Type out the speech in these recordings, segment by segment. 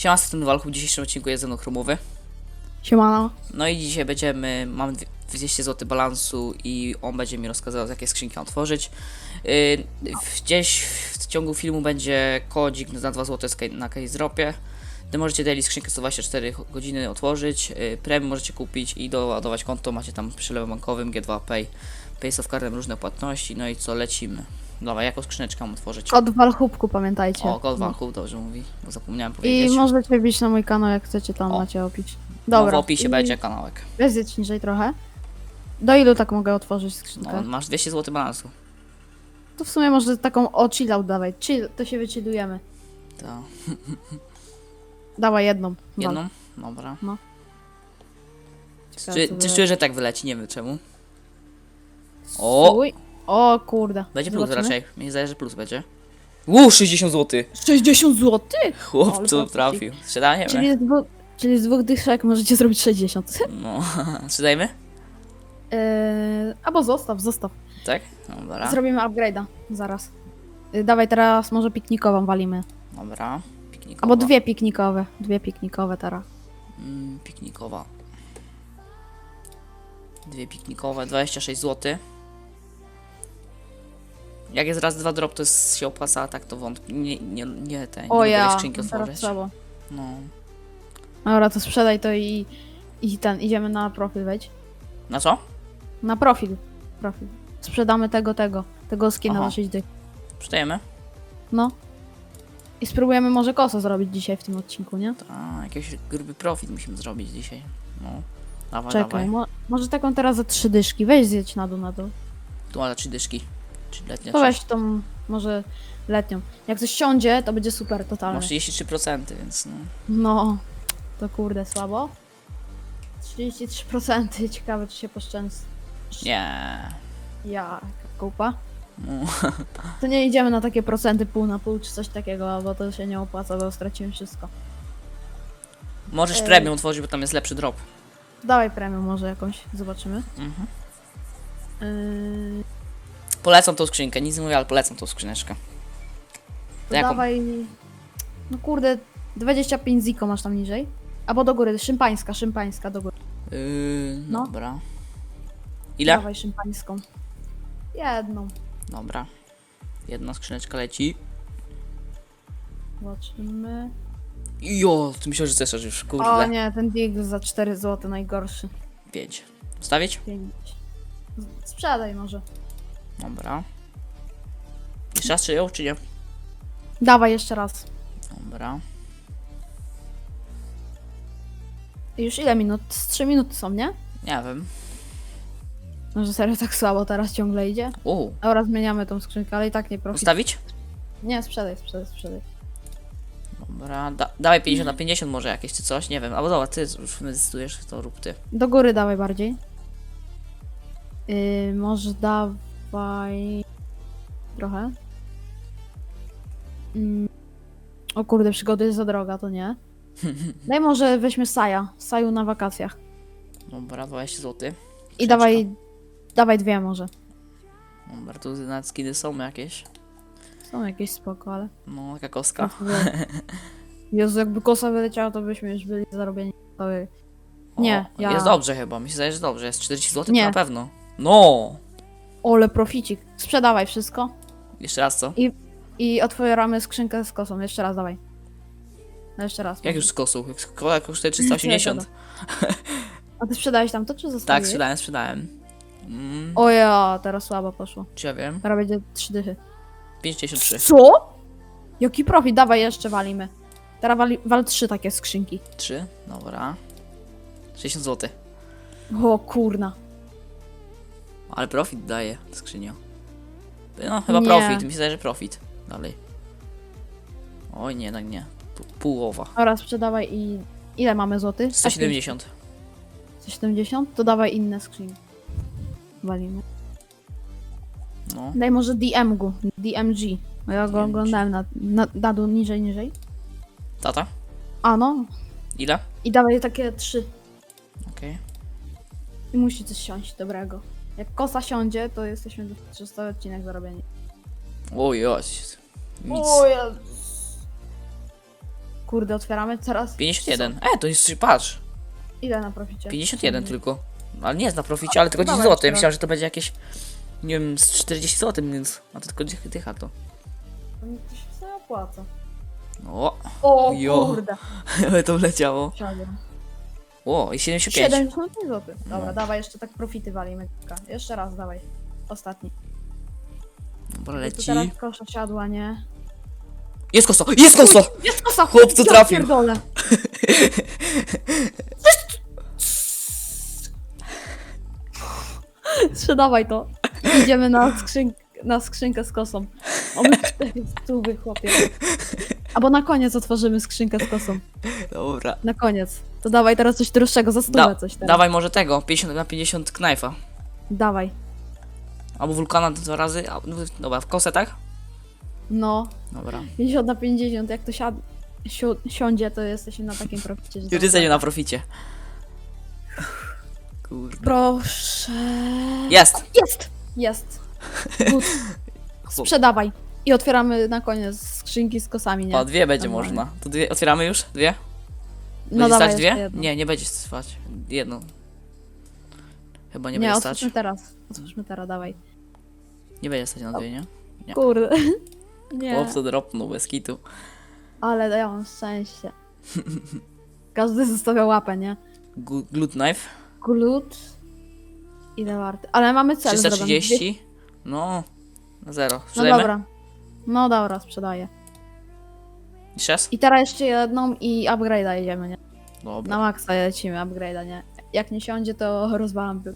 Siema, ten Walku, w dzisiejszym odcinku jest ze mną Chromowy. Siemano. No i dzisiaj będziemy, mam dwie- 200 zł balansu i on będzie mi rozkazywał, jakie skrzynki mam otworzyć. Yy, gdzieś w ciągu filmu będzie kodzik na 2 zł na case dropie. Gdy możecie daily skrzynkę 124 godziny otworzyć, yy, premium możecie kupić i doładować konto, macie tam przelewem bankowym, G2 Pay, Paysoft Cardem różne płatności, no i co, lecimy. Dobra, jaką skrzyneczkę mam otworzyć? Kod w Walchubku, pamiętajcie. O, kod No. Walków, dobrze mówi, bo zapomniałem I powiedzieć. możecie wbić na mój kanał, jak chcecie, tam O. macie opić. No, Dobra. w opisie I będzie kanałek. Weź niżej trochę. Do ilu tak mogę otworzyć skrzynkę? No, masz 200 zł balansu. To w sumie może taką o chill out dawaj. Chill, to się wychillujemy. To Dawaj jedną. jedną? Dobra. Ciekawe, Czy, ty czuję, że tak wyleci, nie wiem czemu. O! Stój. O kurde. Będzie plus Zobaczymy. raczej. Mi się zdaje, że plus będzie. Uuu, 60 zł! 60 zł? Chłop, co trafił. Sprzedajemy? Czyli z, dwu, czyli z dwóch dyszek możecie zrobić 60. No, sprzedajmy? Yy, albo zostaw, zostaw. Tak? Dobra. Zrobimy upgrade'a zaraz. Yy, dawaj teraz może piknikową walimy. Dobra. Piknikowa. Albo dwie piknikowe. Dwie piknikowe teraz. Mm, piknikowa. Dwie piknikowe, 26 zł. Jak jest raz, dwa drop, to jest, się opłaca, a tak to wątpię. Nie, nie, nie te, nie O lubię ja, skrzynki otworzyć. trzeba. No. Dobra, to sprzedaj to i, i ten, idziemy na profil, wejdź. Na co? Na profil. Profil. Sprzedamy tego, tego. Tego skina Aha. na 6 dych. Sprzedajemy? No. I spróbujemy może koso zrobić dzisiaj w tym odcinku, nie? A, jakiś gruby profit musimy zrobić dzisiaj. No. Dawaj, Czekaj, dawaj. mo może taką teraz za trzy dyszki. Weź zjedź na dół, na dół. Tu ma trzy dyszki. Czy letnia To weź tą, może letnią. Jak coś siądzie, to będzie super totalnie. 33%, więc no. No, to kurde, słabo. 33%, ciekawe czy się poszczęst... Nie. Ja, kupa. No. To nie idziemy na takie procenty pół na pół czy coś takiego, bo to się nie opłaca, bo stracimy wszystko. Możesz Ej. premium otworzyć, bo tam jest lepszy drop. Dawaj premium może jakąś, zobaczymy. Mhm. Yy, Polecam tą skrzynkę, nic nie mówię, ale polecam tą skrzyneczkę. to Jaką? dawaj... No kurde, 25 ziko masz tam niżej. Albo do góry, szympańska, szympańska do góry. Yy, No. Dobra. Ile? Dawaj szympańską. Jedną. Dobra. Jedna skrzyneczka leci. Zobaczymy. Jo, ty myślałeś, że chcesz już, O kurde. nie, ten Deagle za 4 zł najgorszy. Pięć. Stawić? 5. Sprzedaj może. Dobra. Jeszcze raz czy ją, czy nie? Dawaj jeszcze raz. Dobra. Już ile minut? Z 3 minuty są, nie? Nie wiem. Może serio tak słabo teraz ciągle idzie? Uuu. Dobra, zmieniamy tą skrzynkę, ale i tak nie profit. Ustawić? Nie, sprzedaj, sprzedaj, sprzedaj. Dobra, da dawaj 50 na 50 może jakieś czy coś, nie wiem. Albo dobra, ty już decydujesz, to rób ty. Do góry dawaj bardziej. Yy, może dawaj... Trochę. Mm. O kurde, przygody jest za droga, to nie. Daj może weźmy Saja. Saju na wakacjach. Dobra, 20 zł. I dawaj... Dawaj dwie może. Dobra, tu nawet skiny są jakieś. Są jakieś spoko, ale... No, taka koska. Jezu, jakby kosa wyleciała, to byśmy już byli zarobieni. cały- Nie, o, ja- Jest dobrze chyba, mi się zdaje, że dobrze. Jest 40 zł Nie. na pewno. No! Ole proficik. Sprzedawaj wszystko. Jeszcze raz co? I otwieramy skrzynkę z kosą. Jeszcze raz, dawaj. No jeszcze raz. Jak już z kosą? Kola kosztuje 380. A ty sprzedałeś tam to, czy Tak, zostawiłeś? sprzedałem, sprzedałem. Mm, O ja, teraz słabo poszło. czy ja wiem? Teraz będzie trzy dychy. 53. Co? Jaki profit? Dawaj, jeszcze walimy. Teraz wali, wal trzy takie skrzynki. 3, dobra. 60 zł. O kurna. Ale profit daje skrzynia. No, chyba Nie. profit. Zdaje, że profit. Dalej. Oj, nie, jednak nie. Pół- Połowa. Dobra, sprzedawaj i... Ile mamy złotych? 170. 170? To dawaj inne skrzynki. Walimy. No. Daj może DMG. DMG. Bo ja go DMG. oglądałem na, na, na dół, niżej, niżej. Tata? A no. Ile? I dawaj takie trzy. Okej. I musi coś siąść dobrego. Jak kosa siądzie, to jesteśmy do 300 odcinek zarobieni. Oj, oj. Nic. Jezus. Kurde, otwieramy teraz. 51. E, to jest, patrz, Ile na proficie? 51 tylko. Ale nie jest na proficie, ale tylko 10 Dawaj, zł. trzeba. Myślałem, że to będzie jakieś, nie wiem, z 40 zł, więc, a to tylko dycha, to. To się sobie opłaca. O, O Jo. kurde. ale to wleciało. Siadłem. O, i 75. 75 zł. Dobra, No. dawaj jeszcze tak profity walimy. Jeszcze raz dawaj. Ostatni. Dobra, leci. teraz kosza siadła, nie? Jest koso, jest koso! Jest kosa! Chłopcu Ja trafił. pierdolę. Sprzedawaj to. Idziemy na, skrzyn na skrzynkę z kosą. O, my cztery stówy, chłopie. Albo na koniec otworzymy skrzynkę z kosą. Dobra. Na koniec. To dawaj teraz coś droższego, za stówę Da, coś teraz. dawaj może tego, 50 na 50 knajfa. Dawaj. Albo wulkana dwa razy. A, dobra, w kosę, tak? No, Dobra. 50 na 50, jak to siad siu siądzie, to jesteśmy na takim proficie. że Już jesteśmy na proficie. Kurde. Proszę. Jest! Jest! Jest. Sprzedawaj. I otwieramy na koniec skrzynki z kosami, nie? O, dwie będzie Dobra. można. To dwie, otwieramy już? Dwie? No Będzie dawaj stać jeszcze dwie? Nie, nie będzie stać. Jedną. Chyba nie, Nie, będzie stać. otwórzmy teraz. Otwórzmy teraz, dawaj. Nie będzie stać na dwie, nie? Nie. Kurde. Nie, Chłopco dropnął bez kitu. ale ja mam szczęście. Każdy zostawia łapę, nie? Gu- Glut knife? Glut. Ile warty? Ale mamy cel zrobiony. 330? No. Na zero. No Sprzedajmy? dobra. No dobra, sprzedaję. Jeszcze raz? I teraz jeszcze jedną i upgrade'a jedziemy, nie? Dobra. Na maksa lecimy, upgrade'a, nie? Jak nie siądzie, to rozwalam by.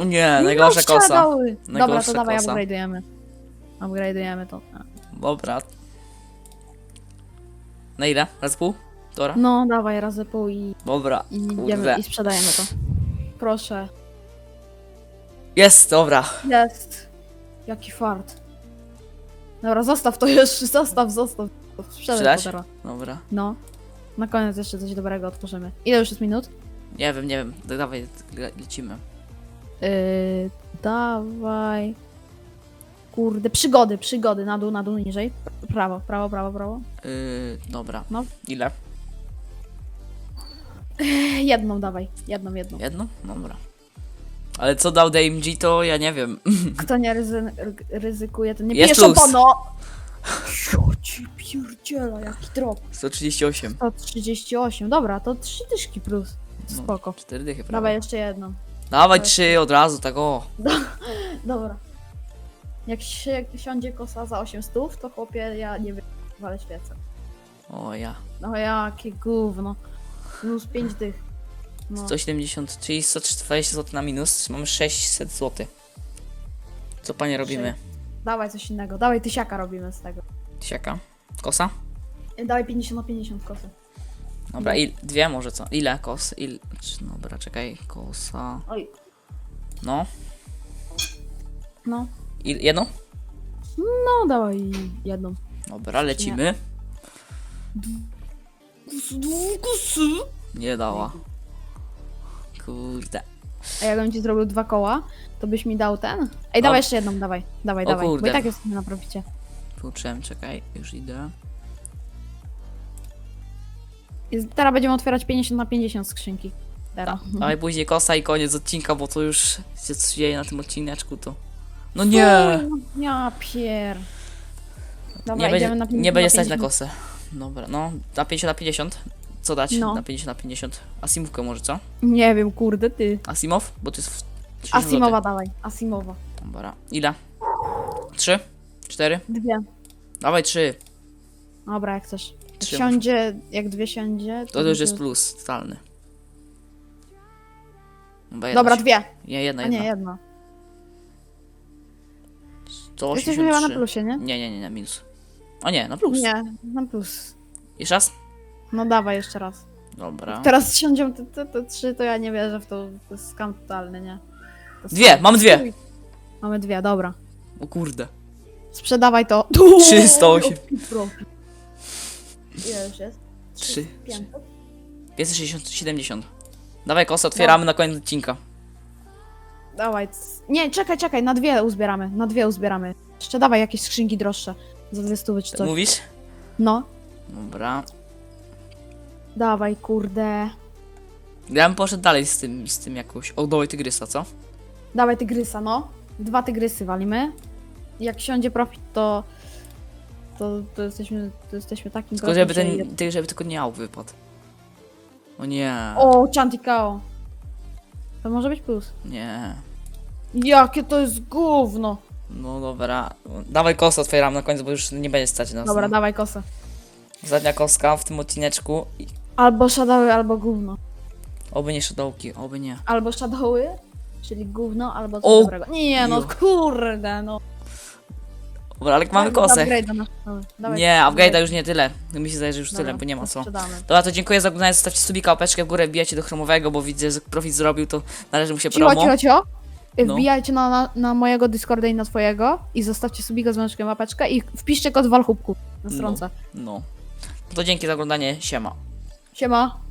O nie, najgorsza kosa. strzegały. Dobra, Najgorsza to dawaj, kosa. upgrade'ujemy. Upgrade'ujemy to. Dobra. Na ile? Raz pół? Dobra. No, dawaj, razy pół i, Dobra. i, Kurde. i sprzedajemy to. Proszę. Jest, dobra. Jest. Jaki fart. Dobra, zostaw to jeszcze, zostaw, zostaw. Sprzedaj Sprzedać? to teraz. Dobra. No. Na koniec jeszcze coś dobrego otworzymy. Ile już jest minut? Nie wiem, nie wiem. Dawaj, le- lecimy. Yy, dawaj. Kurde, przygody, przygody. Na dół, na dół, niżej. Prawo, prawo, prawo, prawo. Yy, dobra. No. Ile? Jedną dawaj, jedną, jedną. Jedno? Dobra. Ale co dał DMG, to ja nie wiem. Kto nie ryzy ryzykuje, to nie Jest pije luz. szampana. Jo ci pierdziela, jaki drop. 138. 138, dobra, to trzy dyszki plus. No, Spoko. Cztery dychy, Dawaj jeszcze jedną. Dawaj trzy od razu, tak o. Dobra. Jak się jak siądzie kosa za 8 stów, to chłopie, ja nie wiem, walę świecę. O ja. No jakie gówno. Plus 5 dych. No. 170, czyli 120 zł na minus. Mamy 600 zł. Co panie robimy? Dawaj coś innego, dawaj tysiaka robimy z tego. Siaka. Kosa? E, Dawaj 50 na 50 kosy. Dobra, il, dwie może co? Ile kos? Il, czy- dobra, czekaj. Kosa. Oj, No. no. Il, jedną? No dawaj jedną. Dobra, lecimy. Nie dała. Kurde. A jakbym ci zrobił dwa koła, to byś mi dał ten? Ej, No. dawaj jeszcze jedną, dawaj. Dawaj, O dawaj. Bo kurde. i tak jesteśmy na proficie. Półczyłem, czekaj, już idę. I teraz będziemy otwierać 50 na 50 skrzynki. Teraz. Ale później kosa i koniec odcinka, bo to już się coś dzieje na tym odcineczku, to... No nie! Fuj, no, Ja pier. Dobra, Nie będzie, idziemy na 50 nie będzie stać na 50. kosę. Dobra, no, na 50 na 50. Co dać No. na 50 na 50? Asimówkę może, co? Nie wiem, kurde, ty. Asimow? Bo to jest w 30 Asimowa dawaj, Asimowa. Dobra, ile? Trzy? Cztery? Dwie. Dawaj trzy. Dobra, jak chcesz. Jak Trzy siądzie, jak dwie siądzie, To, to już będzie- jest plus, totalny. Dobra, Dobra, się- dwie. Nie, jedna, A jedna. nie, jedna. 183. Jesteśmy chyba na plusie, nie? Nie, nie, nie, na minus. O nie, na plus. Nie, na plus. Jeszcze raz? No dawaj jeszcze raz. Dobra. Teraz siądziemy te, te, te trzy, to ja nie wierzę w to. To jest skam totalny, nie? To Dwie, mam dwie. Mamy dwie, dobra. O kurde. Sprzedawaj to. 308. Pro. Ile już jest? Trzy. 500? 560, 70. Dawaj kosę, otwieramy na koniec odcinka. Dawaj. c- Nie, czekaj, czekaj, na dwie uzbieramy. Na dwie uzbieramy. Jeszcze dawaj jakieś skrzynki droższe. Za dwie stówy czy coś. Mówisz? No. Dobra. Dawaj, kurde. Ja bym poszedł dalej z tym, z tym jakoś. O, dołej tygrysa, co? Dawaj tygrysa, no. Dwa tygrysy walimy. Jak siądzie profit, to... To, to, jesteśmy, to jesteśmy takim Tylko żeby ten, ty- żeby tylko nie ał wypadł. O nie. O, Chantikao. To może być plus. Nie. Jakie to jest gówno. No dobra. Dawaj kosę otwieram na końcu, bo już nie będzie stać nas. Dobra, no. dawaj kosę. Ostatnia koska w tym odcineczku. I Albo shadowy, albo gówno. oby nie szadołki, oby nie. Albo shadowy, czyli gówno, albo coś O! dobrego. Nie no, kurde, no. Dobra, ale mamy kosę. Upgrade'a na shadowy. Dawaj, Nie, upgrade. upgrade'a już nie tyle. Mi się zdaje, że już Dobra, tyle, bo nie ma to co. sprzedamy. Dobra, to dziękuję za oglądanie. Zostawcie subika, opeczkę w górę, wbijajcie do chromowego, bo widzę, że profit zrobił, to należy mu się Cicho, promo. cicho, cicho. No. Wbijajcie na, na, na mojego Discorda i na twojego i zostawcie subiga z mężkiem łapeczkę i wpiszcie kod Walchubku na No. stronce. No. To dzięki za oglądanie, siema. Siema.